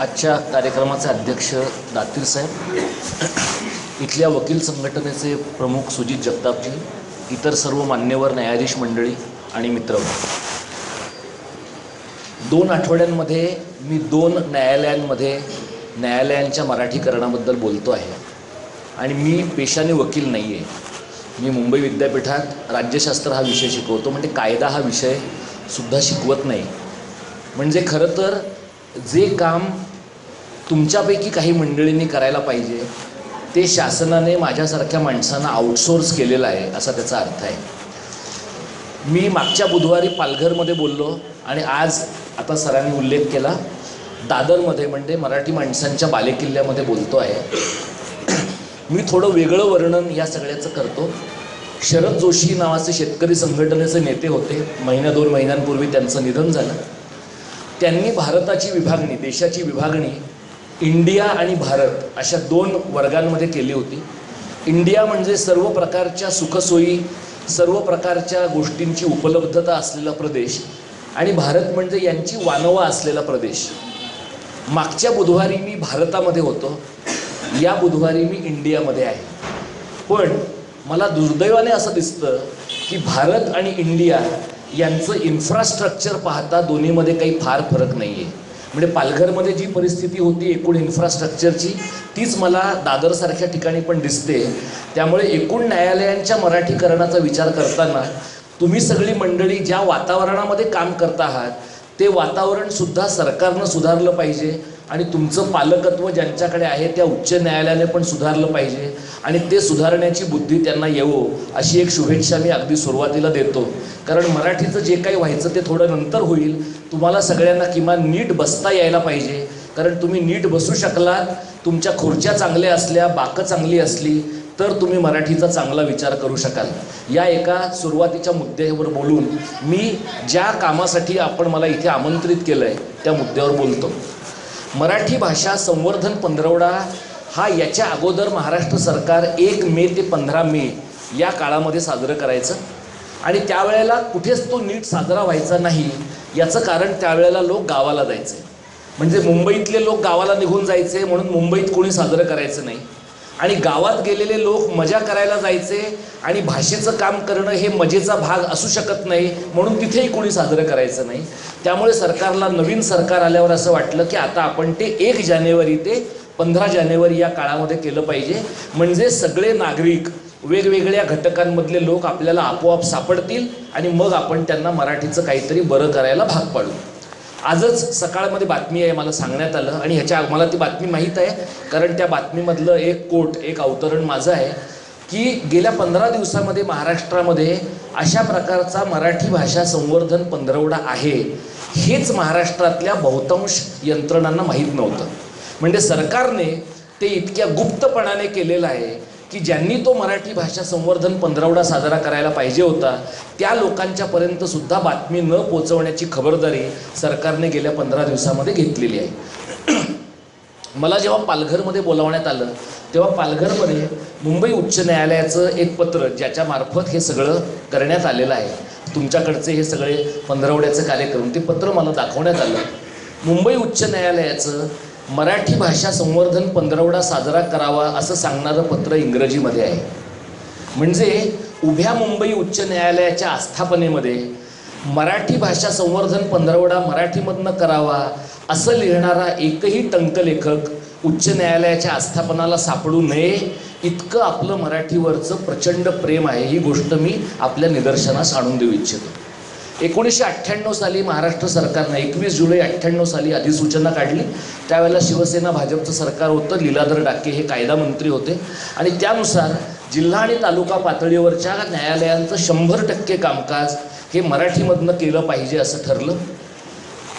आजच्या कार्यक्रमाचे अध्यक्ष दातीर साहेब इथल्या वकील संघटनेचे प्रमुख सुजित जगतापजी इतर सर्व मान्यवर न्यायाधीश मंडळी आणि मित्र. दोन आठवड्यांमध्ये मी दोन न्यायालयांमध्ये न्यायालयांच्या मराठीकरणाबद्दल बोलतो आहे. आणि मी पेशाने वकील नाही आहे मी मुंबई विद्यापीठात राज्यशास्त्र हा विषय शिकवतो म्हणजे कायदा हा विषय सुद्धा शिकवत नाही. म्हणजे खरं तर जे काम तुमच्यापैकी काही मंडळींनी करायला पाहिजे. ते शासनाने माझ्यासारख्या माणसांना आउटसोर्स केलेलं आहे असा त्याचा अर्थ आहे. मी मागच्या बुधवारी पालघरमध्ये बोललो आणि आज आता सरांनी उल्लेख केला. दादरमध्ये म्हणजे मराठी माणसांच्या बालेकिल्ल्यामध्ये बोलतो आहे. मी थोडं वेगळं वर्णन या सगळ्याचं करतो. शरद जोशी नावाचे शेतकरी संघटनेचे नेते होते. महिन्या दोन महिन्यांपूर्वी त्यांचं निधन झालं. त्यांनी भारताची विभागणी देशाची विभागणी इंडिया आणि भारत अशा दोन वर्गांमध्ये केली होती. इंडिया म्हणजे सर्व प्रकारच्या सुखसोयी सर्व प्रकारच्या गोष्टींची उपलब्धता असलेला प्रदेश आणि भारत म्हणजे यांची वानवा असलेला प्रदेश. मागच्या बुधवारी मी भारतामध्ये होतो. या बुधवारी मी इंडियामध्ये आहे. पण मला दुर्दैवाने असं दिसतं की भारत आणि इंडिया यांचं इन्फ्रास्ट्रक्चर पाहता दोन्हीमध्ये काही फार फरक नाही आहे म्हणजे पालघरमध्ये जी परिस्थिती होती एकूण इन्फ्रास्ट्रक्चरची तीच मला दादरसारख्या ठिकाणी पण दिसते. त्यामुळे एकूण न्यायालयांच्या मराठीकरणाचा विचार करताना तुम्ही सगळी मंडळी ज्या वातावरणामध्ये काम करत आहात ते वातावरणसुद्धा सरकारनं सुधारलं पाहिजे आणि तुमचं पालकत्व ज्यांच्याकडे आहे त्या उच्च न्यायालयाने पण सुधारलं पाहिजे आणि ते सुधारण्याची बुद्धी त्यांना येवो अशी एक शुभेच्छा मी अगदी सुरुवातीला देतो. कारण मराठीचं जे काही व्हायचं ते थोडं नंतर होईल तुम्हाला सगळ्यांना किमान नीट बसता यायला पाहिजे. कारण तुम्ही नीट बसू शकलात तुमच्या खुर्च्या चांगल्या असल्या बाकं चांगली असली तर तुम्ही मराठीचा चांगला विचार करू शकाल. या एका सुरुवातीच्या मुद्द्यावर बोलून मी ज्या कामासाठी आपण मला इथे आमंत्रित केलं आहे त्या मुद्द्यावर बोलतो. मराठी भाषा संवर्धन पंधरवडा हा याच्या अगोदर महाराष्ट्र सरकार एक मे ते पंधरा मे या काळामध्ये साजरं करायचं. आणि त्यावेळेला कुठेच तो नीट साजरा व्हायचा नाही. याचं कारण त्यावेळेला लोक गावाला जायचे. म्हणजे मुंबईतले लोक गावाला निघून जायचे म्हणून मुंबईत कोणी साजरं करायचं नाही. आणि गावात गेलेले लोक मजा करायला जायचे आणि भाषेचं काम करणं हे मजेचा भाग असू शकत नाही म्हणून तिथेही कोणी साजरं करायचं नाही. त्यामुळे सरकारला नवीन सरकार आल्यावर असं वाटलं की आता आपण ते एक जानेवारी ते पंधरा जानेवारी या काळामध्ये केलं पाहिजे. म्हणजे सगळे नागरिक वेगवेगळ्या घटकांमधले लोक आपल्याला आपोआप सापडतील आणि मग आपण त्यांना मराठीचं काहीतरी बरं करायला भाग पाडू. आजच सकाळमध्ये बातमी आहे मला सांगण्यात आलं आणि ह्याच्या मला ती बातमी माहीत आहे कारण त्या बातमीमधलं एक कोट एक अवतरण माझं आहे की गेल्या पंधरा दिवसामध्ये महाराष्ट्रामध्ये अशा प्रकारचा मराठी भाषा संवर्धन पंधरवडा आहे हेच महाराष्ट्रातल्या बहुतांश यंत्रणांना माहीत नव्हतं. म्हणजे सरकारने ते इतक्या गुप्तपणाने केलेलं आहे की ज्यांनी तो मराठी भाषा संवर्धन पंधरावडा साजरा करायला पाहिजे होता त्या लोकांच्यापर्यंत सुद्धा बातमी न पोचवण्याची खबरदारी सरकारने गेल्या पंधरा दिवसामध्ये घेतलेली आहे. मला जेव्हा पालघरमध्ये बोलावण्यात आलं तेव्हा पालघरमध्ये मुंबई उच्च न्यायालयाचं एक पत्र ज्याच्यामार्फत हे सगळं करण्यात आलेलं आहे. तुमच्याकडचे हे सगळे पंधरावड्याचे कार्यक्रम ते पत्र मला दाखवण्यात आलं. मुंबई उच्च न्यायालयाचं मराठी भाषा संवर्धन पंधरवडा साजरा करावा असं सांगणारं पत्र इंग्रजीमध्ये आहे. म्हणजे उभ्या मुंबई उच्च न्यायालयाच्या आस्थापनेमध्ये मराठी भाषा संवर्धन पंधरवडा मराठीमधनं करावा असं लिहिणारा एकही टंकलेखक उच्च न्यायालयाच्या आस्थापनाला सापडू नये इतकं आपलं मराठीवरचं प्रचंड प्रेम आहे ही गोष्ट मी आपल्या निदर्शनास आणून देऊ इच्छितो. एकोणीसशे अठ्ठ्याण्णव साली महाराष्ट्र सरकारनं एकवीस जुलै अठ्ठ्याण्णव साली अधिसूचना काढली. त्यावेळेला शिवसेना भाजपचं सरकार होतं लीलाधर डाके हे कायदा मंत्री होते. आणि त्यानुसार जिल्हा आणि तालुका पातळीवरच्या न्यायालयांचं शंभर टक्के कामकाज हे मराठीमधनं केलं पाहिजे असं ठरलं.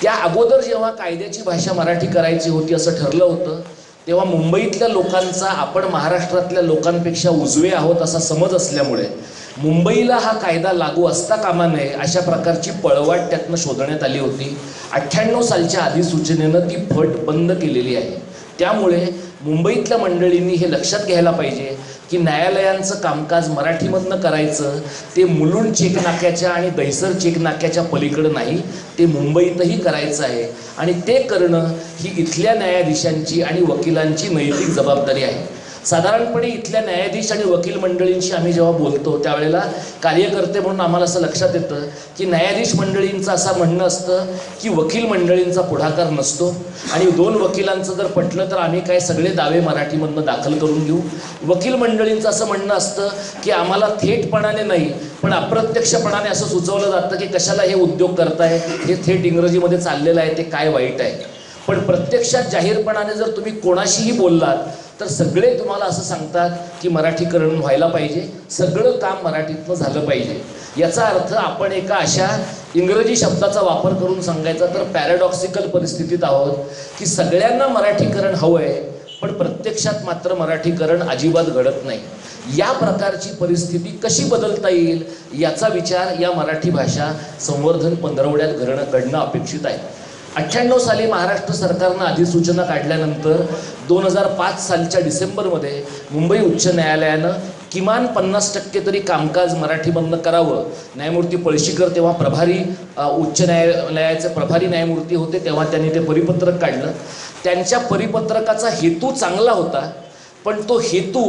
त्या अगोदर जेव्हा कायद्याची भाषा मराठी करायची होती असं ठरलं होतं तेव्हा मुंबईतल्या लोकांचा आपण महाराष्ट्रातल्या लोकांपेक्षा उजवे आहोत असा समज असल्यामुळे मुंबईला हा कायदा लागू असता कामा नये अशा प्रकारची पळवाट त्यातनं शोधण्यात आली होती. अठ्ठ्याण्णव सालच्या अधिसूचनेनं ती फट बंद केलेली आहे. त्यामुळे मुंबईतल्या मंडळींनी हे लक्षात घ्यायला पाहिजे की न्यायालयांचं कामकाज मराठीमधनं करायचं ते मुलुंड चेक नाक्याच्या आणि दहिसर चेक नाक्याच्या पलीकडं नाही ते मुंबईतही करायचं आहे. आणि ते करणं ही इथल्या न्यायाधीशांची आणि वकिलांची नैतिक जबाबदारी आहे. साधारणपणे इथल्या न्यायाधीश आणि वकील मंडळींशी आम्ही जेव्हा बोलतो त्यावेळेला कार्यकर्ते म्हणून आम्हाला असं लक्षात येतं की न्यायाधीश मंडळींचं असं म्हणणं असतं की वकील मंडळींचा पुढाकार नसतो. आणि दोन वकिलांचं जर पटलं तर आम्ही काय सगळे दावे मराठीमधनं दाखल करून घेऊ. वकील मंडळींचं असं म्हणणं असतं की आम्हाला थेटपणाने नाही पण अप्रत्यक्षपणाने असं सुचवलं जातं की कशाला हे उद्योग करताय हे थेट इंग्रजीमध्ये चाललेलं आहे ते काय वाईट आहे. पण प्रत्यक्षात जाहीरपणाने जर तुम्ही कोणाशीही बोललात तर सगळे तुम्हाला असं सांगतात की मराठीकरण व्हायला पाहिजे सगळं काम मराठीतनं झालं पाहिजे. याचा अर्थ आपण एका अशा इंग्रजी शब्दाचा वापर करून सांगायचा तर पॅराडॉक्सिकल परिस्थितीत आहोत की सगळ्यांना मराठीकरण हवं आहे पण प्रत्यक्षात मात्र मराठीकरण अजिबात घडत नाही. या प्रकारची परिस्थिती कशी बदलता येईल याचा विचार या मराठी भाषा संवर्धन पंधरवड्यात घडणं घडणं अपेक्षित आहे. अठ्ठ्याण्णव साली महाराष्ट्र सरकारनं अधिसूचना काढल्यानंतर दोन हजार पाच सालच्या डिसेंबरमध्ये मुंबई उच्च न्यायालयानं किमान पन्नास टक्के तरी कामकाज मराठीमधनं करावं. न्यायमूर्ती पळशीकर तेव्हा प्रभारी उच्च न्यायालयाचे प्रभारी न्यायमूर्ती होते तेव्हा त्यांनी ते परिपत्रक काढलं. त्यांच्या परिपत्रकाचा हेतू चांगला होता पण तो हेतू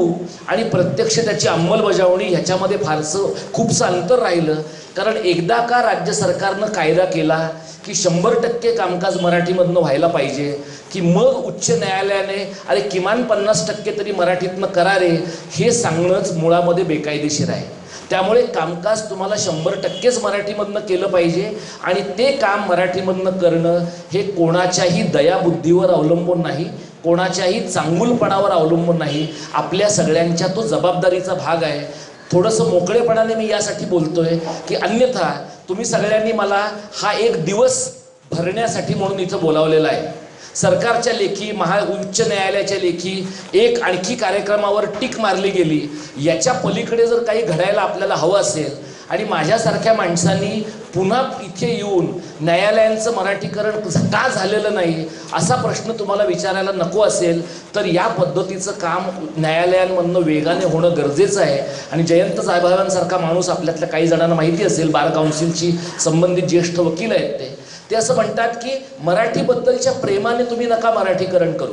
आणि प्रत्यक्ष त्याची अंमलबजावणी ह्याच्यामध्ये फारसं खूपसं अंतर राहिलं. कारण एकदा का राज्य सरकारनं कायदा केला की शंभर टक्के कामकाज मराठीमधनं व्हायला पाहिजे की मग उच्च न्यायालयाने अरे किमान पन्नास टक्के तरी मराठीतनं करा रे हे सांगणंच मुळामध्ये बेकायदेशीर आहे. त्यामुळे कामकाज तुम्हाला शंभर टक्केच मराठीमधनं केलं पाहिजे आणि ते काम मराठीमधनं करणं हे कोणाच्याही दयाबुद्धीवर अवलंबून नाही कोणाच्याही चांगुलपणावर अवलंबून नाही. आपल्या सगळ्यांच्या तो जबाबदारीचा भाग आहे. थोडंसं मोकळेपणाने मी यासाठी बोलतोय की अन्यथा तुम्ही सगळ्यांनी मला हा एक दिवस भरण्यासाठी म्हणून इथं बोलावलेला आहे. सरकारच्या लेखी महा उच्च न्यायालयाच्या लेखी एक आणखी कार्यक्रमावर टीक मारली गेली. याच्या पलीकडे जर काही घडायला आपल्याला हवं असेल आणि माझ्यासारख्या माणसांनी पुन्हा इथे येऊन न्यायालयांचं मराठीकरण का झालेलं नाही असा प्रश्न तुम्हाला विचारायला नको असेल तर या पद्धतीचं काम न्यायालयांमधनं वेगाने होणं गरजेचं आहे. आणि जयंत साहेबांसारखा माणूस आपल्यातल्या काही जणांना माहिती असेल बार काउन्सिलची संबंधित ज्येष्ठ वकील आहेत ते. ते असं म्हणतात की मराठीबद्दलच्या प्रेमाने तुम्ही नका मराठीकरण करू.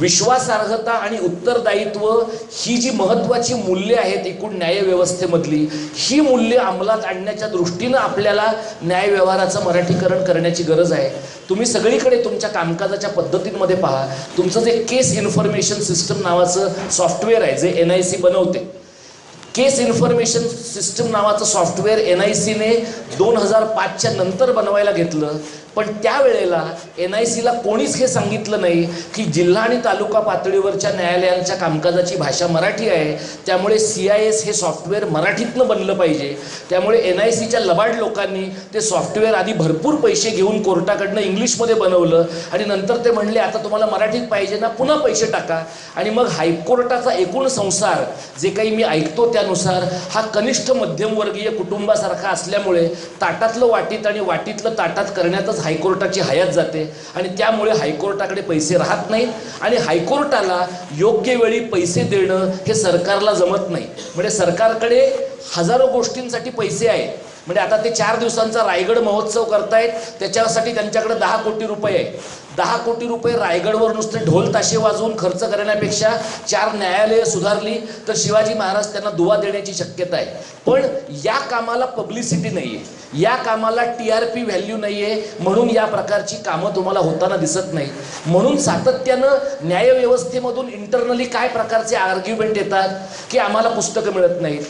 विश्वासार्हता आणि उत्तरदायित्व ही जी महत्त्वाची मूल्ये आहेत एकूण न्यायव्यवस्थेमधली ही मूल्ये अंमलात आणण्याच्या दृष्टीनं आपल्याला न्यायव्यवहाराचं मराठीकरण करण्याची गरज आहे. तुम्ही सगळीकडे तुमच्या कामकाजाच्या पद्धतींमध्ये पहा. तुमचं जे केस इन्फॉर्मेशन सिस्टम नावाचं सॉफ्टवेअर आहे जे एन आय सी बनवते. केस इन्फॉर्मेशन सिस्टम नावाचं सॉफ्टवेअर एन आय सीने दोन हजार पाचच्या नंतर बनवायला घेतलं. पण त्यावेळेला एन आय सीला कोणीच हे सांगितलं नाही की जिल्हा आणि तालुका पातळीवरच्या न्यायालयांच्या कामकाजाची भाषा मराठी आहे. त्यामुळे सी आय एस हे सॉफ्टवेअर मराठीतनं बनलं पाहिजे. त्यामुळे एन आय सीच्या लबाड लोकांनी ते सॉफ्टवेअर आधी भरपूर पैसे घेऊन कोर्टाकडनं इंग्लिशमध्ये बनवलं आणि नंतर ते म्हणले आता तुम्हाला मराठीत पाहिजे ना पुन्हा पैसे टाका. आणि मग हायकोर्टाचा एकूण संसार जे काही मी ऐकतो त्यानुसार हा कनिष्ठ मध्यमवर्गीय कुटुंबासारखा असल्यामुळे ताटातलं वाटीत आणि वाटीतलं ताटात करण्यातच हायकोर्टाची हयात जाते आणि त्यामुळे हायकोर्टाकडे पैसे राहत नाहीत आणि हायकोर्टाला योग्य वेळी पैसे देणं हे सरकारला जमत नाही. म्हणजे सरकारकडे हजारो गोष्टींसाठी पैसे आहेत. म्हणजे आता ते चार दिवसांचा रायगड महोत्सव करतायत त्याच्यासाठी त्यांच्याकडे दहा कोटी रुपये आहे दहा कोटी रुपये रायगडवर नुसते ढोल ताशे वाजवून खर्च करण्यापेक्षा चार न्यायालये सुधारली तर शिवाजी महाराज त्यांना दुवा देण्याची शक्यता आहे. पण या कामाला पब्लिसिटी नाही आहे या कामाला टी आर पी व्हॅल्यू नाही आहे म्हणून या प्रकारची कामं तुम्हाला होताना दिसत नाही. म्हणून सातत्यानं न्यायव्यवस्थेमधून इंटरनली काय प्रकारचे आर्ग्युमेंट येतात की आम्हाला पुस्तकं मिळत नाहीत?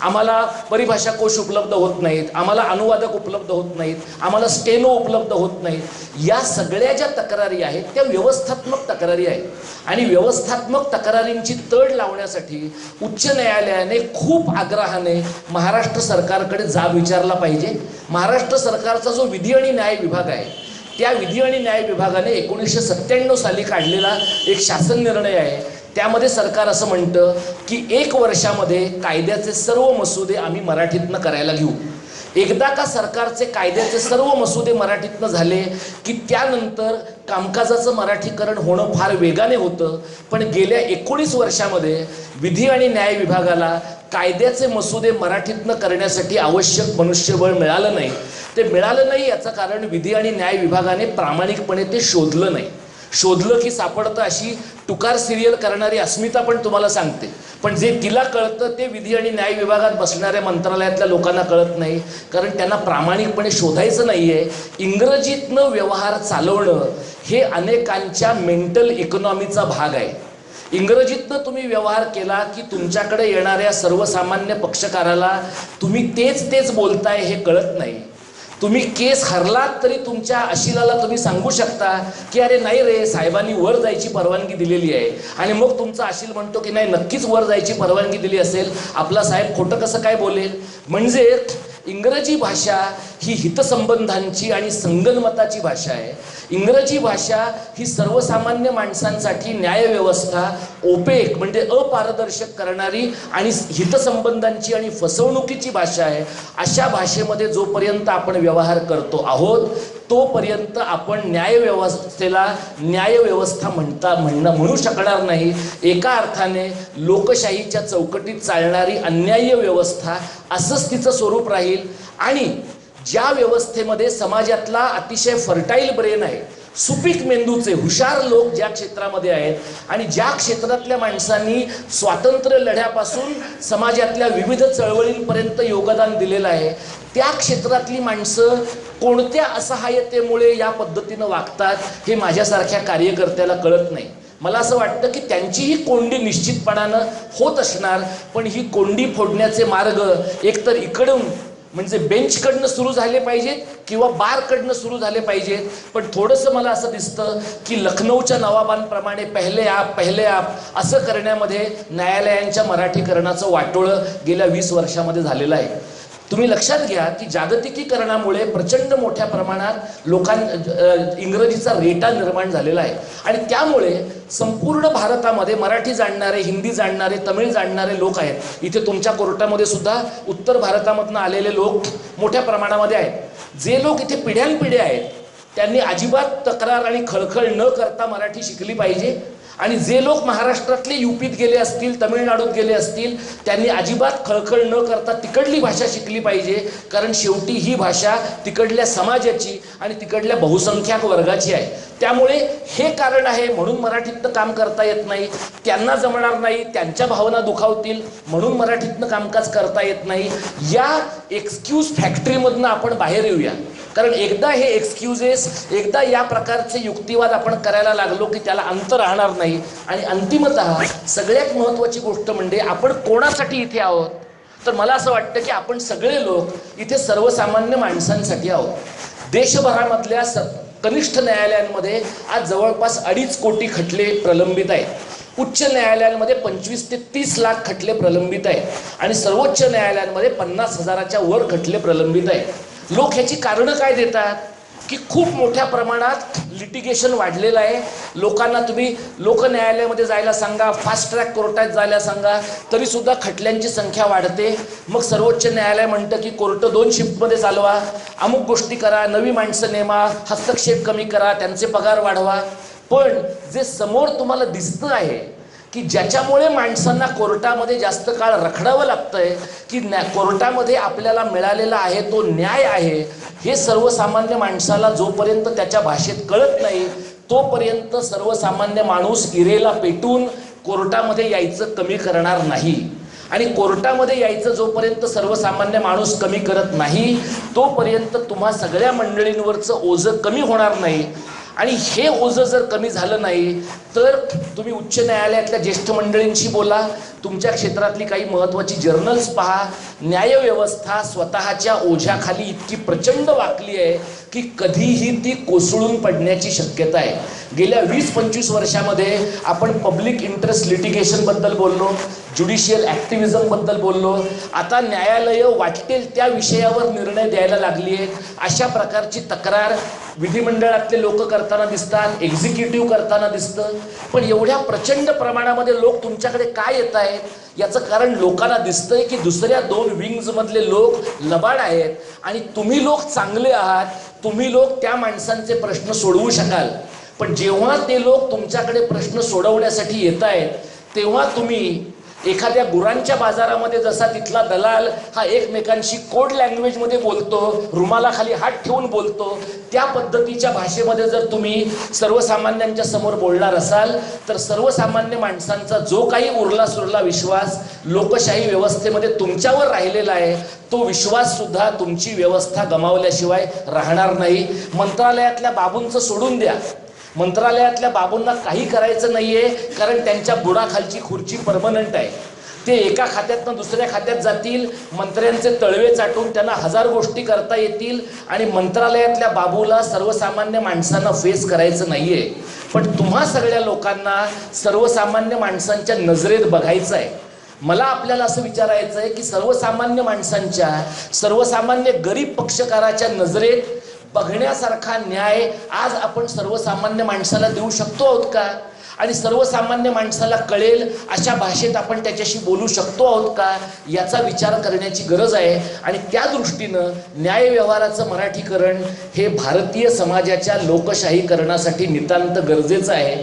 आम्हाला परिभाषा कोश उपलब्ध होत नाहीत. आम्हाला अनुवादक उपलब्ध होत नाहीत. आम्हाला स्टेनो उपलब्ध होत नाहीत. या सगळ्या ज्या तक्रारी आहेत त्या व्यवस्थात्मक तक्रारी आहेत. आणि व्यवस्थात्मक तक्रारींची तड लावण्यासाठी उच्च न्यायालयाने खूप आग्रहाने महाराष्ट्र सरकारकडे जाब विचारला पाहिजे. महाराष्ट्र सरकारचा जो विधी आणि न्याय विभाग आहे त्या विधी आणि न्याय विभागाने एकोणीसशे सत्त्याण्णव साली काढलेला एक शासन निर्णय आहे. त्यामध्ये सरकार असं म्हणतं की एक वर्षामध्ये कायद्याचे सर्व मसुदे आम्ही मराठीतनं करायला घेऊ. एकदा का सरकारचे कायद्याचे सर्व मसुदे मराठीतनं झाले की त्यानंतर कामकाजाचं मराठीकरण होणं फार वेगाने होतं. पण गेल्या एकोणीस वर्षामध्ये विधी आणि न्याय विभागाला कायद्याचे मसुदे मराठीतनं करण्यासाठी आवश्यक मनुष्यबळ मिळालं नाही. ते मिळालं नाही याचं कारण विधी आणि न्याय विभागाने प्रामाणिकपणे ते शोधलं नाही. शोधलं की सापडतं अशी तुकार सिरियल करणारी अस्मिता पण तुम्हाला सांगते. पण जे तिला कळतं ते विधी आणि न्याय विभागात बसणाऱ्या मंत्रालयातल्या लोकांना कळत नाही. कारण त्यांना प्रामाणिकपणे शोधायचं नाही आहे इंग्रजीतनं व्यवहार चालवणं हे अनेकांच्या मेंटल इकॉनॉमीचा भाग आहे. इंग्रजीतनं तुम्ही व्यवहार केला की तुमच्याकडे येणाऱ्या सर्वसामान्य पक्षकाराला तुम्ही तेच तेच बोलताय हे कळत नाही. तुम्ही केस हरलात तरी तुमच्या अशिलाला तुम्ही सांगू शकता की अरे नाही रे साहेबांनी वर जायची परवानगी दिलेली आहे. आणि मग तुमचा अशिल म्हणतो की नाही नक्कीच वर जायची परवानगी दिली असेल. आपला साहेब खोटं कसं काय बोलेल? म्हणजे इंग्रजी भाषा ही हितसंबंधांची आणि संगनमताची भाषा आहे. इंग्रजी भाषा ही सर्वसामान्य माणसांसाठी न्यायव्यवस्था ओपेक म्हणजे अपारदर्शक करणारी आणि हितसंबंधांची आणि फसवणुकीची भाषा आहे अशा भाषेमध्ये जोपर्यंत आपण व्यवहार करतो आहोत तोपर्यंत आपण न्यायव्यवस्थेला न्यायव्यवस्था म्हणता म्हणणं म्हणू शकणार नाही. एका अर्थाने लोकशाहीच्या चौकटीत चालणारी अन्याय्य व्यवस्था असंच तिचं स्वरूप राहील आणि ज्या व्यवस्थेमध्ये समाजातला अतिशय फर्टाईल ब्रेन आहे सुपीक मेंदूचे हुशार लोक ज्या क्षेत्रामध्ये आहेत आणि ज्या क्षेत्रातल्या माणसांनी स्वातंत्र्य लढ्यापासून समाजातल्या विविध चळवळींपर्यंत योगदान दिलेलं आहे त्या क्षेत्रातली माणसं कोणत्या असहाय्यतेमुळे या पद्धतीनं वागतात हे माझ्यासारख्या कार्यकर्त्याला कळत नाही. मला असं वाटतं की त्यांचीही कोंडी निश्चितपणानं होत असणार पण ही कोंडी फोडण्याचे मार्ग एकतर इकडून म्हणजे बेंचकडनं सुरू झाले पाहिजेत किंवा बारकडनं सुरू झाले पाहिजेत पण थोडंसं मला असं दिसतं की लखनौच्या नवाबांप्रमाणे पहिले आप पहिले आप असं करण्यामध्ये न्यायालयांच्या मराठीकरणाचं वाटोळं गेल्या वीस वर्षामध्ये झालेलं आहे. तुम्ही लक्षात घ्या की जागतिकीकरणामुळे प्रचंड मोठ्या प्रमाणात लोकां इंग्रजीचा रेटा निर्माण झालेला आहे. आणि त्यामुळे संपूर्ण भारतामध्ये मराठी जाणणारे हिंदी जाणणारे तमिळ जाणणारे लोक आहेत. इथे तुमच्या कोर्टामध्ये सुद्धा उत्तर भारतामधनं आलेले लोक मोठ्या प्रमाणामध्ये आहेत. जे लोक इथे पिढ्यानपिढ्या आहेत त्यांनी अजिबात तक्रार आणि खळखळ न करता मराठी शिकली पाहिजे. आणि जे लोक महाराष्ट्रातले युपीत गेले असतील तमिळनाडूत गेले असतील त्यांनी अजिबात खळखळ न करता तिकडली भाषा शिकली पाहिजे. कारण शेवटी ही भाषा तिकडल्या समाजाची आणि तिकडल्या बहुसंख्याक वर्गाची आहे. त्यामुळे हे कारण आहे म्हणून मराठीतनं काम करता येत नाही. त्यांना जमणार नाही त्यांच्या भावना दुखावतील म्हणून मराठीतनं कामकाज करता येत नाही. या एक्सक्यूज फॅक्टरीमधनं आपण बाहेर येऊया. कारण एकदा हे एक्सक्युजेस एकदा या प्रकारचे युक्तिवाद आपण करायला लागलो की त्याला अंत राहणार नाही. आणि अंतिमत सगळ्यात महत्त्वाची गोष्ट म्हणजे आपण कोणासाठी इथे आहोत? तर मला असं वाटतं की आपण सगळे लोक इथे सर्वसामान्य माणसांसाठी आहोत. देशभरामधल्या स कनिष्ठ न्यायालयांमध्ये आज जवळपास अडीच कोटी खटले प्रलंबित आहेत. उच्च न्यायालयांमध्ये पंचवीस ते तीस लाख खटले प्रलंबित आहेत. आणि सर्वोच्च न्यायालयांमध्ये पन्नास हजाराच्या वर खटले प्रलंबित आहेत. लोक ह्याची कारणं काय देतात? की खूप मोठ्या प्रमाणात लिटिगेशन वाढलेलं आहे. लोकांना तुम्ही लोक न्यायालयामध्ये जायला सांगा फास्ट ट्रॅक कोर्टात जायला सांगा तरी सुद्धा खटल्यांची संख्या वाढते. मग सर्वोच्च न्यायालय म्हणतं की कोर्ट दोन शिफ्टमध्ये चालवा. अमुक गोष्टी करा नवी माणसं नेमा हस्तक्षेप कमी करा त्यांचे पगार वाढवा. पण जे समोर तुम्हाला दिसतं आहे की ज्याच्यामुळे माणसांना कोर्टामध्ये जास्त काळ रखडावं लागतंय की न्या कोर्टामध्ये आपल्याला मिळालेला आहे तो न्याय आहे हे सर्वसामान्य माणसाला जोपर्यंत त्याच्या भाषेत कळत नाही तोपर्यंत सर्वसामान्य माणूस इरेला पेटून कोर्टामध्ये यायचं कमी करणार नाही. आणि कोर्टामध्ये यायचं जोपर्यंत सर्वसामान्य माणूस कमी करत नाही तोपर्यंत तुम्हा सगळ्या मंडळींवरचं ओझं कमी होणार नाही. आणि हे ओझं जर कमी झालं नाही तर तुम्ही उच्च न्यायालयातल्या ज्येष्ठ मंडळींशी बोला तुमच्या क्षेत्रातली काही महत्त्वाची जर्नल्स पहा. न्यायव्यवस्था स्वतःच्या ओझ्याखाली इतकी प्रचंड वाकली आहे की कधीही ती कोसळून पडण्याची शक्यता आहे. गेल्या वीस पंचवीस वर्षामध्ये आपण पब्लिक इंटरेस्ट लिटिगेशनबद्दल बोललो ज्युडिशियल ॲक्टिव्हिझमबद्दल बोललो आता न्यायालयं वाटेल त्या विषयावर निर्णय द्यायला लागली आहे अशा प्रकारची तक्रार विधिमंडळातले लोक करताना दिसतात एक्झिक्युटिव्ह करताना दिसतं. पण एवढ्या प्रचंड प्रमाणामध्ये लोक तुमच्याकडे काय येत आहेत याचं कारण लोकांना दिसतंय की दुसऱ्या दोन विंग्जमधले लोक लबाड आहेत. आणि तुम्ही लोक चांगले आहात तुम्ही लोक त्या माणसांचे प्रश्न सोडवू शकाल. पण जेव्हा ते लोक तुमच्याकडे प्रश्न सोडवण्यासाठी येत आहेत तेव्हा तुम्ही एखाद्या गुरांच्या बाजारामध्ये जसा तिथला दलाल हा एकमेकांशी कोड लँग्वेजमध्ये बोलतो रुमालाखाली हात ठेवून बोलतो त्या पद्धतीच्या भाषेमध्ये जर तुम्ही सर्वसामान्यांच्या समोर बोलणार असाल तर सर्वसामान्य माणसांचा जो काही उरला सुरला विश्वास लोकशाही व्यवस्थेमध्ये तुमच्यावर राहिलेला आहे तो विश्वास सुद्धा तुमची व्यवस्था गमावल्याशिवाय राहणार नाही. मंत्रालयातल्या बाबूंचं सोडून द्या. मंत्रालयातल्या बाबूंना काही करायचं नाहीये कारण त्यांच्या बुडाखालची खुर्ची परमनंट आहे. ते एका खात्यातनं दुसऱ्या खात्यात जातील मंत्र्यांचे तळवे चाटून त्यांना हजार गोष्टी करता येतील आणि मंत्रालयातल्या बाबूला सर्वसामान्य माणसांना फेस करायचं नाहीये. पण तुम्हा सगळ्या लोकांना सर्वसामान्य माणसांच्या नजरेत बघायचं आहे मला आपल्याला असं विचारायचं आहे की सर्वसामान्य माणसांच्या सर्वसामान्य गरीब पक्षकाराच्या नजरेत बघण्यासारखा न्याय आज आपण सर्वसामान्य माणसाला देऊ शकतो आहोत का? आणि सर्वसामान्य माणसाला कळेल अशा भाषेत आपण त्याच्याशी बोलू शकतो आहोत का? याचा विचार करण्याची गरज आहे. आणि त्या दृष्टीनं न्याय व्यवहाराचं मराठीकरण हे भारतीय समाजाच्या लोकशाहीकरणासाठी नितांत गरजेचं आहे.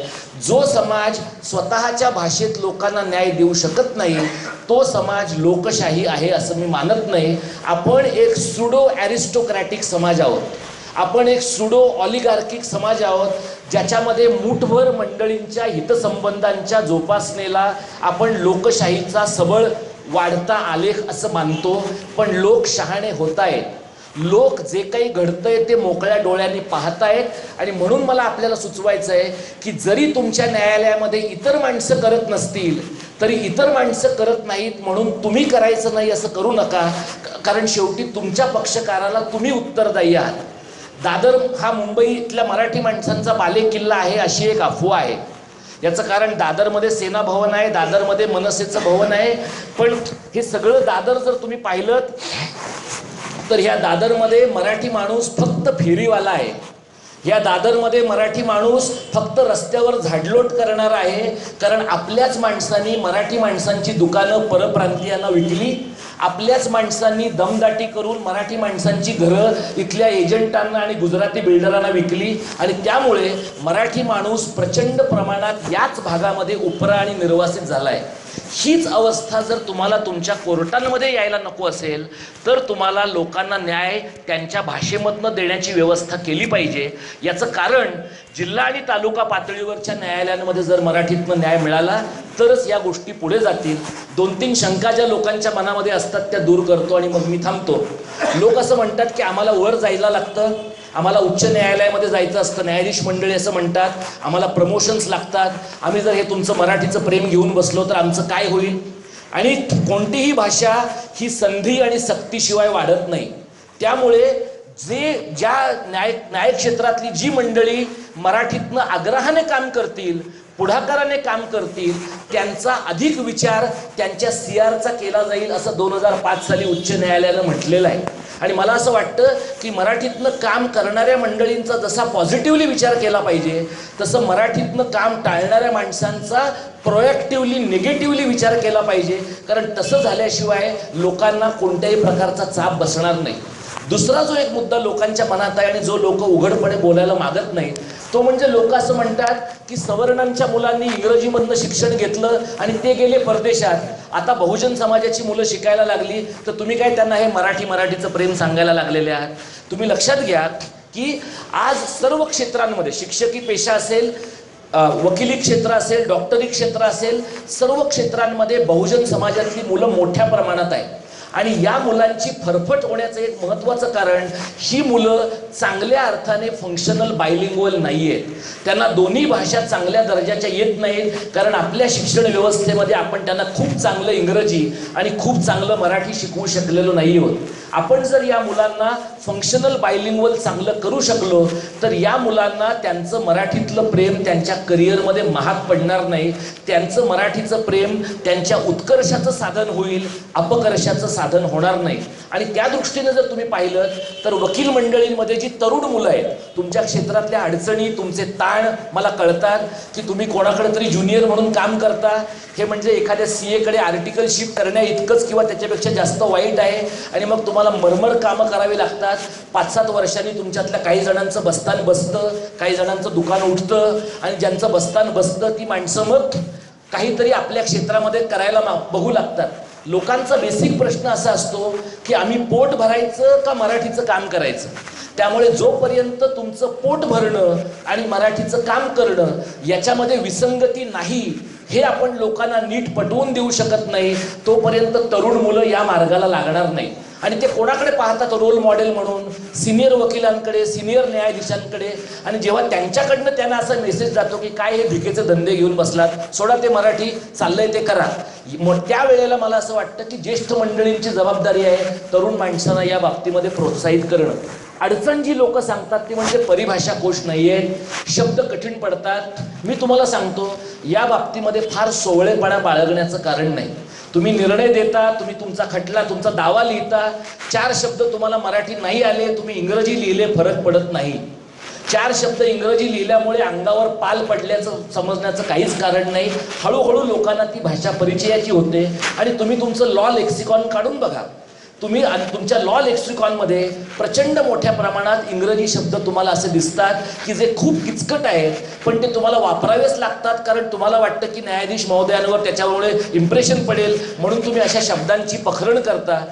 जो समाज स्वतःच्या भाषेत लोकांना न्याय देऊ शकत नाही तो समाज लोकशाही आहे असं मी मानत नाही. आपण एक सुडो ॲरिस्टोक्रॅटिक समाज आहोत. आपण एक सुडो ऑलिगार्किक समाज आहोत ज्याच्यामध्ये मूठभर मंडळींच्या हितसंबंधांच्या जोपासनेला आपण लोकशाहीचा सबळ वाढता आलेख असं मानतो पण लोक शहाणे होत आहेत लोक जे काही घडतंय ते मोकळ्या डोळ्यांनी पाहतायत. आणि म्हणून मला आपल्याला सुचवायचं आहे की जरी तुमच्या न्यायालयामध्ये इतर माणसं करत नसतील तरी इतर माणसं करत नाहीत म्हणून तुम्ही करायचं नाही असं करू नका. कारण शेवटी तुमच्या पक्षकाराला तुम्ही उत्तरदायी आहात. दादर हा मुंबईतल्या मराठी माणसांचा बालेकिल्ला आहे अशी एक अफवा आहे. याचं कारण दादरमध्ये सेना भवन आहे दादरमध्ये मनसेचं भवन आहे. पण हे सगळं दादर जर तुम्ही पाहिलं तर ह्या दादरमध्ये मराठी माणूस फक्त फेरीवाला आहे. या दादरमध्ये मराठी माणूस फक्त रस्त्यावर झाडलोट करणार आहे कारण आपल्याच माणसांनी मराठी माणसांची दुकानं परप्रांतीयांना विकली आपल्याच माणसांनी दमदाटी करून मराठी माणसांची घरं इथल्या एजंटांना आणि गुजराती बिल्डरांना विकली. आणि त्यामुळे मराठी माणूस प्रचंड प्रमाणात याच भागामध्ये उपरा आणि निर्वासित झाला आहे हीच अवस्था जर तुम्हाला तुमच्या कोर्टांमध्ये यायला नको असेल तर तुम्हाला लोकांना न्याय त्यांच्या भाषेमधनं देण्याची व्यवस्था केली पाहिजे. याचं कारण जिल्हा आणि तालुका पातळीवरच्या न्यायालयांमध्ये जर मराठीतनं न्याय मिळाला तरच या गोष्टी पुढे जातील. दोन तीन शंका ज्या लोकांच्या मनामध्ये असतात त्या दूर करतो आणि मग मी थांबतो. लोक असं म्हणतात की आम्हाला वर जायला लागतं आम्हाला उच्च न्यायालयामध्ये जायचं असतं. न्यायाधीश मंडळी असं म्हणतात आम्हाला प्रमोशन्स लागतात. आम्ही जर हे तुमचं मराठीचं प्रेम घेऊन बसलो तर आमचं काय होईल? आणि कोणतीही भाषा ही संधी आणि सक्तीशिवाय वाढत नाही. त्यामुळे जे ज्या न्याय न्यायक्षेत्रातली जी मंडळी मराठीतनं आग्रहाने काम करतील पुढाकाराने काम करतील त्यांचा अधिक विचार त्यांच्या सी आरचा केला जाईल असं दोन हजार पाच साली उच्च न्यायालयानं म्हटलेलं आहे. आणि मला असं वाटतं की मराठीतनं काम करणाऱ्या मंडळींचा जसा पॉझिटिव्हली विचार केला पाहिजे तसं मराठीतनं काम टाळणाऱ्या माणसांचा प्रोएक्टिव्हली निगेटिव्हली विचार केला पाहिजे. कारण तसं झाल्याशिवाय लोकांना कोणत्याही प्रकारचा चाप बसणार नाही. दुसरा जो एक मुद्दा लोकांच्या मनात आहे आणि जो लोक उघडपणे बोलायला मागत नाहीत तो म्हणजे लोक असं म्हणतात की सवर्णांच्या मुलांनी इंग्रजीमधनं शिक्षण घेतलं आणि ते गेले परदेशात. आता बहुजन समाजाची मुलं शिकायला लागली तर तुम्ही काय त्यांना हे मराठी मराठीचं प्रेम सांगायला लागलेले आहात? तुम्ही लक्षात घ्या की आज सर्व क्षेत्रांमध्ये शिक्षकी पेशा असेल वकिली क्षेत्र असेल डॉक्टरी क्षेत्र असेल सर्व क्षेत्रांमध्ये बहुजन समाजातली मुलं मोठ्या प्रमाणात आहेत. आणि या मुलांची फरफट होण्याचं एक महत्त्वाचं कारण ही मुलं चांगल्या अर्थाने फंक्शनल बायलिंग्वल नाही आहेत त्यांना दोन्ही भाषा चांगल्या दर्जाच्या येत नाहीत कारण आपल्या शिक्षण व्यवस्थेमध्ये आपण त्यांना खूप चांगलं इंग्रजी आणि खूप चांगलं मराठी शिकवू शकलेलो नाही आहोत आपण जर या मुलांना फंक्शनल बायलिंग्वल चांगलं करू शकलो तर या मुलांना त्यांचं मराठीतलं प्रेम त्यांच्या करिअरमध्ये महाग पडणार नाही. त्यांचं मराठीचं प्रेम त्यांच्या उत्कर्षाचं साधन होईल अपकर्षाचं साधन साधन होणार नाही. आणि त्या दृष्टीने जर तुम्ही पाहिलं तर वकील मंडळींमध्ये जी तरुण मुलं आहेत तुमच्या क्षेत्रातल्या अडचणी तुमचे ताण मला कळतात की तुम्ही कोणाकडे तरी ज्युनियर म्हणून काम करता. हे म्हणजे एखाद्या सी एकडे आर्टिकलशिप करण्या इतकंच किंवा त्याच्यापेक्षा जास्त वाईट आहे. आणि मग तुम्हाला मरमर कामं करावी लागतात. पाच सात वर्षांनी तुमच्यातल्या काही जणांचं बस्तान बसतं काही जणांचं दुकान उठतं आणि ज्यांचं बस्तान बसतं ती माणसं मग काहीतरी आपल्या क्षेत्रामध्ये करायला मा- बघू लागतात. लोकांचा बेसिक प्रश्न असा असतो की आम्ही पोट भरायचं का मराठीचं काम करायचं? त्यामुळे जोपर्यंत तुमचं पोट भरणं आणि मराठीचं काम करणं याच्यामध्ये विसंगती नाही हे आपण लोकांना नीट पटवून देऊ शकत नाही तोपर्यंत तरुण मुलं या मार्गाला लागणार नाही आणि ते कोणाकडे पाहतात? रोल मॉडेल म्हणून सिनियर वकिलांकडे सिनियर न्यायाधीशांकडे. आणि जेव्हा त्यांच्याकडनं त्यांना असा मेसेज जातो की काय हे भिकेचे धंदे घेऊन बसलात? सोडा ते मराठी चाललंय ते करा. मग त्यावेळेला मला असं वाटतं की ज्येष्ठ मंडळींची जबाबदारी आहे तरुण माणसांना या बाबतीमध्ये प्रोत्साहित करणं. अडचण जी लोक सांगतात ती म्हणजे परिभाषा कोश नाही आहेत शब्द कठीण पडतात. मी तुम्हाला सांगतो या बाबतीमध्ये फार सोवळेपणा बाळगण्याचं कारण नाही. तुम्ही निर्णय देता तुम्ही तुमचा खटला तुमचा दावा लिहिता चार शब्द तुम्हाला मराठी नाही आले तुम्ही इंग्रजी लिहिले फरक पडत नाही. चार शब्द इंग्रजी लिहिल्यामुळे अंगावर पाल पडल्याचं समजण्याचं काहीच कारण नाही. हळूहळू लोकांना ती भाषा परिचयाची होते. आणि तुम्ही तुमचं लॉ लेक्सिकॉन काढून बघा. तुम्ही आणि तुमच्या लॉ लेक्सिकॉनमध्ये प्रचंड मोठ्या प्रमाणात इंग्रजी शब्द तुम्हाला असे दिसतात की जे खूप किचकट आहेत पण ते तुम्हाला वापरावेच लागतात कारण तुम्हाला वाटतं की न्यायाधीश महोदयांवर त्याच्यामुळे इम्प्रेशन पडेल. म्हणून तुम्ही अशा शब्दांची पखरण करता.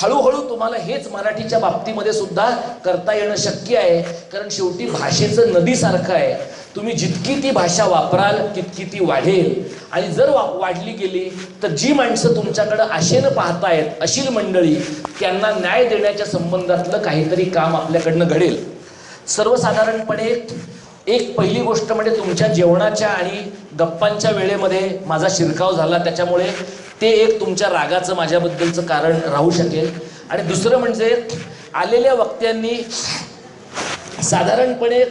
हळूहळू तुम्हाला हेच मराठीच्या बाबतीमध्ये सुद्धा करता येणं शक्य आहे कारण शेवटी भाषेचं नदीसारखं आहे. तुम्ही जितकी ती भाषा वापराल तितकी ती वाढेल. आणि जर वा वाढली गेली तर जी माणसं तुमच्याकडं आशेनं पाहतायत अशील मंडळी त्यांना न्याय देण्याच्या संबंधातलं काहीतरी काम आपल्याकडनं घडेल. सर्वसाधारणपणे एक पहिली गोष्ट म्हणजे तुमच्या जेवणाच्या आणि गप्पांच्या वेळेमध्ये माझा शिरकाव झाला. त्याच्यामुळे ते एक तुमच्या रागाचं माझ्याबद्दलचं कारण राहू शकेल. आणि दुसरं म्हणजे आलेल्या वक्त्यांनी साधारणपणे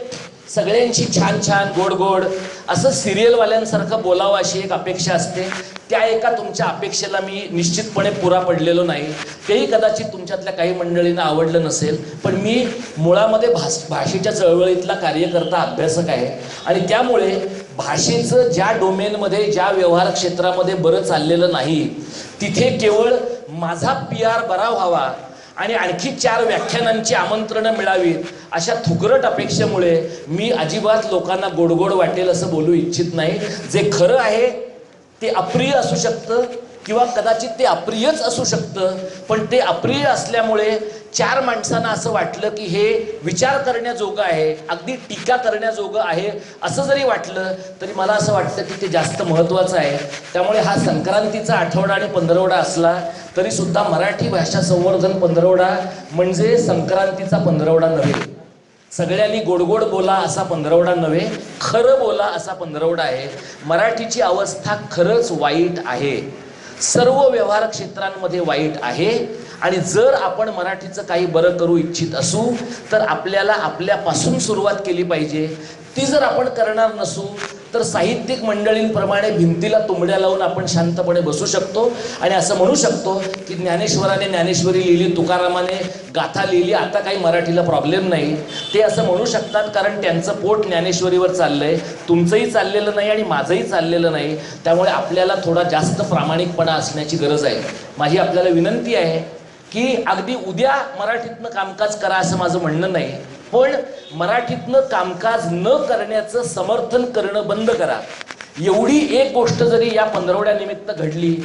सगळ्यांशी छान छान गोड गोड. असं सिरियलवाल्यांसारखं बोलावं अशी एक अपेक्षा असते. त्या एका तुमच्या अपेक्षेला मी निश्चितपणे पुरा पडलेलो नाही. तेही कदाचित तुमच्यातल्या काही मंडळींना आवडलं नसेल पण मी मुळामध्ये भाष भाषेच्या चळवळीतला कार्यकर्ता अभ्यासक आहे. आणि त्यामुळे भाषेचं ज्या डोमेनमध्ये ज्या व्यवहार क्षेत्रामध्ये बरं चाललेलं नाही तिथे केवळ माझा पी आर बरा व्हावा आणि आणखी चार व्याख्यानांची आमंत्रणं मिळावीत. अशा थुकरट अपेक्षेमुळे मी अजिबात लोकांना गोडगोड वाटेल असं बोलू इच्छित नाही. जे खरं आहे ते अप्रिय असू शकतं किंवा कदाचित ते अप्रियच असू शकतं. पण ते अप्रिय असल्यामुळे चार माणसांना असं वाटलं की हे विचार करण्याजोगं आहे अगदी टीका करण्याजोगं आहे असं जरी वाटलं तरी मला असं वाटतं की ते जास्त महत्त्वाचं आहे. त्यामुळे हा संक्रांतीचा आठवडा आणि पंधरवडा असला तरीसुद्धा मराठी भाषा संवर्धन पंधरवडा म्हणजे संक्रांतीचा पंधरवडा नव्हे. सगळ्यांनी गोडगोड बोला असा पंधरवडा नव्हे खरं बोला असा पंधरवडा आहे. मराठीची अवस्था खरंच वाईट आहे. सर्व व्यवहार क्षेत्रांमध्ये वाईट आहे. आणि जर आपण मराठीचं काही बरं करू इच्छित असू तर आपल्याला आपल्यापासून सुरुवात केली पाहिजे. ती जर आपण करणार नसू तर साहित्यिक मंडळींप्रमाणे भिंतीला तुंबड्या लावून आपण शांतपणे बसू शकतो. आणि असं म्हणू शकतो की ज्ञानेश्वराने ज्ञानेश्वरी लिहिली तुकारामाने गाथा लिहिली आता काही मराठीला प्रॉब्लेम नाही. ते असं म्हणू शकतात कारण त्यांचं पोट ज्ञानेश्वरीवर चाललं आहे तुमचंही चाललेलं नाही आणि माझंही चाललेलं नाही. त्यामुळे आपल्याला थोडा जास्त प्रामाणिकपणा असण्याची गरज आहे. माझी आपल्याला विनंती आहे की अगदी उद्या मराठीतनं कामकाज करा असं माझं म्हणणं नाही. पण मराठीतनं कामकाज न करण्याचं समर्थन करणं बंद करा. एवढी एक गोष्ट जरी या पंधरवड्यानिमित्त घडली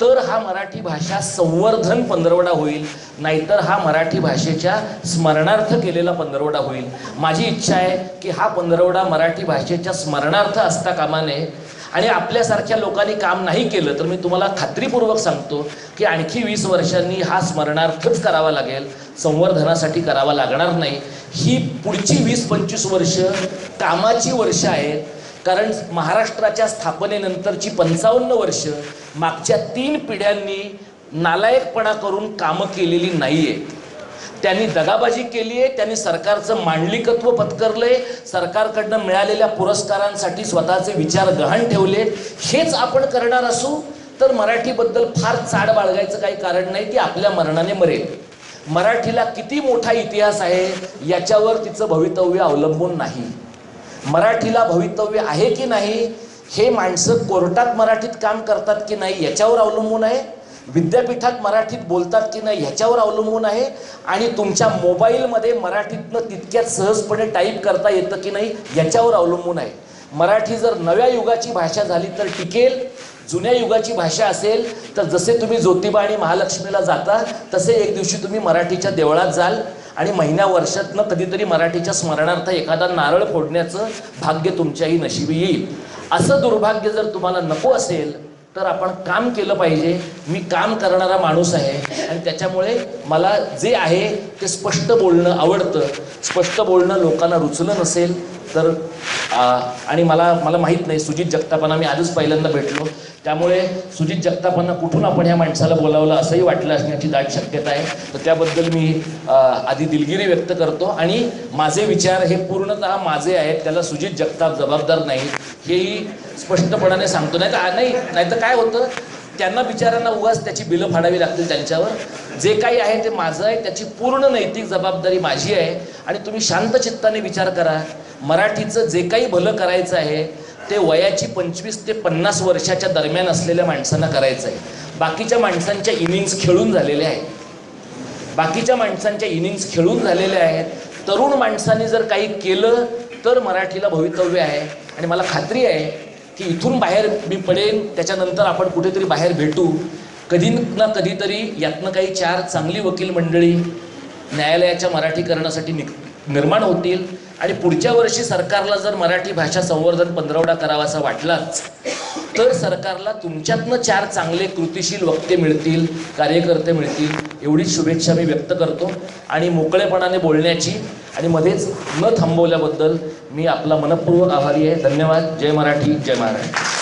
तर हा मराठी भाषा संवर्धन पंधरवडा होईल. नाहीतर हा मराठी भाषेच्या स्मरणार्थ केलेला पंधरवडा होईल. माझी इच्छा आहे की हा पंधरवडा मराठी भाषेच्या स्मरणार्थ असता कामा नये. आणि आपल्यासारख्या लोकांनी काम नाही केलं तर मी तुम्हाला खात्रीपूर्वक सांगतो की आणखी वीस वर्षांनी हा स्मरणार्थच करावा लागेल संवर्धनासाठी करावा लागणार नाही. ही पुढची वीस पंचवीस वर्ष कामाची वर्ष आहेत कारण महाराष्ट्राच्या स्थापनेनंतरची पंचावन्न वर्ष मागच्या तीन पिढ्यांनी नालायकपणा करून कामं केलेली नाही आहेत त्यांनी दगाबाजी केली आहे त्यांनी सरकारचं मांडलिकत्व पत्करलंय सरकारकडनं मिळालेल्या पुरस्कारांसाठी स्वतःचे विचार गहाण ठेवले हेच आपण करणार असू तर मराठीबद्दल फार चाड बाळगायचं काही कारण नाही ती आपल्या मरणाने मरेल. मराठीला किती मोठा इतिहास आहे याच्यावर तिचं भवितव्य अवलंबून नाही. मराठीला भवितव्य आहे की नाही हे माणसं कोर्टात मराठीत काम करतात की नाही याच्यावर अवलंबून आहे. विद्यापीठात मराठीत बोलतात की नाही ह्याच्यावर अवलंबून आहे आणि तुमच्या मोबाईलमध्ये मराठीतनं तितक्यात सहजपणे टाईप करता येतं की नाही याच्यावर अवलंबून आहे. मराठी जर नव्या युगाची भाषा झाली तर टिकेल. जुन्या युगाची भाषा असेल तर जसे तुम्ही ज्योतिबा आणि महालक्ष्मीला जाता तसे एक दिवशी तुम्ही मराठीच्या देवळात जाल आणि महिन्या वर्षातनं कधीतरी मराठीच्या स्मरणार्थ एखादा नारळ फोडण्याचं भाग्य तुमच्याही नशिबी येईल. असं दुर्भाग्य जर तुम्हाला नको असेल तर आपण काम केलं पाहिजे. मी काम करणारा माणूस आहे. आणि त्याच्यामुळे मला जे आहे ते स्पष्ट बोलणं आवडतं. स्पष्ट बोलणं लोकांना रुचलं नसेल तर आणि मला मला माहीत नाही सुजित जगतापांना मी आजच पहिल्यांदा भेटलो. त्यामुळे सुजित जगतापांना कुठून आपण ह्या माणसाला बोलावलं असंही वाटलं असण्याची दाट शक्यता आहे. तर त्याबद्दल मी आधी दिलगिरी व्यक्त करतो. आणि माझे विचार हे पूर्णतः माझे आहेत. त्याला सुजित जगताप जबाबदार नाही हेही स्पष्टपणाने सांगतो. नाही तर नाही नाही तर काय होतं? त्यांना बिचारांना उगाच त्याची बिलं फाडावी लागतील त्यांच्यावर. जे काही आहे ते माझं आहे त्याची पूर्ण नैतिक जबाबदारी माझी आहे. आणि तुम्ही शांत चित्ताने विचार करा. मराठीचं जे काही भलं करायचं आहे ते वयाची पंचवीस ते पन्नास वर्षाच्या दरम्यान असलेल्या माणसांना करायचं आहे. बाकीच्या माणसांच्या इनिंग्स खेळून झालेल्या आहेत. बाकीच्या माणसांच्या इनिंग्स खेळून झालेल्या आहेत. तरुण माणसांनी जर काही केलं तर मराठीला भवितव्य आहे. आणि मला खात्री आहे की इथून बाहेर मी पडेन त्याच्यानंतर आपण कुठेतरी बाहेर भेटू. कधी ना कधीतरी यातनं काही चार चांगली वकील मंडळी न्यायालयाच्या मराठीकरणासाठी निक निर्माण होतील. आणि पुढच्या वर्षी सरकारला जर मराठी भाषा संवर्धन पंधरवडा करावासा वाटलाच तर सरकारला तुमच्यातनं चार चांगले कृतिशील वक्ते मिळतील कार्यकर्ते मिळतील एवढीच शुभेच्छा मी व्यक्त करतो. आणि मोकळेपणाने बोलण्याची आणि मध्येच न थांबवल्याबद्दल मी आपला मनपूर्वक आभारी आहे. धन्यवाद. जय मराठी जय महाराष्ट्र.